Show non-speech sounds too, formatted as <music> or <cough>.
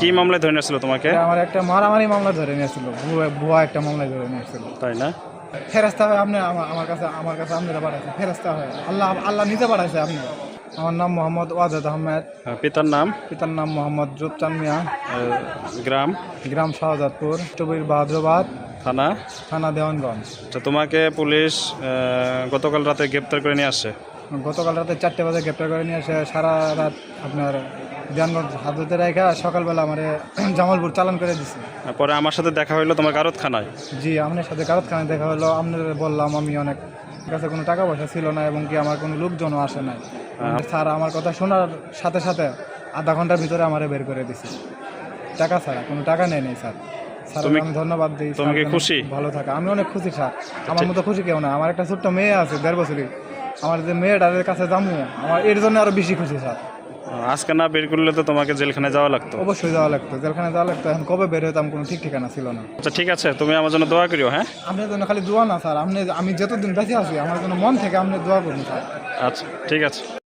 কি মামলায় ধরে নিয়েছিল তোমাকে? আমার একটা মারামারি মামলা ধরে নিয়েছিল। ভুয়া- একটা মামলায় ধরে নিয়েছিল। তাই না? ফেরাস্তা হয় আপনি আমার কাছে আমার কাছে আপনারা পাঠাইছে ফেরাস্তা হয়। আল্লাহ আল্লাহ নিজে পাঠাইছে আপনি আমার নাম মোহাম্মদ ওয়াজেদ আহমেদ। পিতার নাম? পিতার নাম মোহাম্মদ রূপচান মিয়া। গ্রাম? গ্রাম শাহজাদপুর টবির বাহাদ্রাবাদ। থানা? থানা দেওয়ানগঞ্জ। তো তোমাকে পুলিশ গতকাল রাতে গ্রেপ্তার করে নিয়ে আসছে? গতকাল রাতে চারটে বাজে গ্রেপ্তার করে নিয়ে এসে সারা রাত আপনার দেওয়ানগঞ্জ হাজতে রেখা সকালবেলা আমার <clears throat> জামালপুর চালান করে দিছে। আর পরে আমার সাথে দেখা হলো তোমার গারতখানায় জি আপনার সাথে কারতখানে দেখা হলো আপনার বললাম আমি অনেক কাছে কোনো টাকা পয়সা ছিল না এবং কি আমার কোনো লোকজনও আসে নাই। স্যার আমার কথা শোনার সাথে সাথে আধা ঘণ্টার ভিতরে আমারে বের করে দিছে। টাকা ছাড়া কোনো টাকা নেই নেই স্যার। স্যার আমি ধন্যবাদ দিই। তুমি খুশি? ভালো থাকা। আমি অনেক খুশি স্যার। আমার মতো খুশি কেউ না। আমার একটা ছোট্ট মেয়ে আছে দেড় বছরই আমার যে মেয়েটার কাছে যাব আমার এর জন্য আরও বেশি খুশি স্যার। আজকে না বের করলে তো তোমাকে জেলখানে যাওয়া লাগতো? অবশ্যই যাওয়া লাগতো জেলখানে যাওয়া লাগতো। এখন কবে বের হতাম কোনো ঠিক ঠিকানা ছিল না। আচ্ছা ঠিক আছে তুমি আমার জন্য দোয়া করিও হ্যাঁ? আপনার জন্য খালি দোয়া না স্যার। আপনি আমি যতদিন বেঁচে আছি আমার জন্য মন থেকে আপনি দোয়া করুন স্যার। আচ্ছা ঠিক আছে।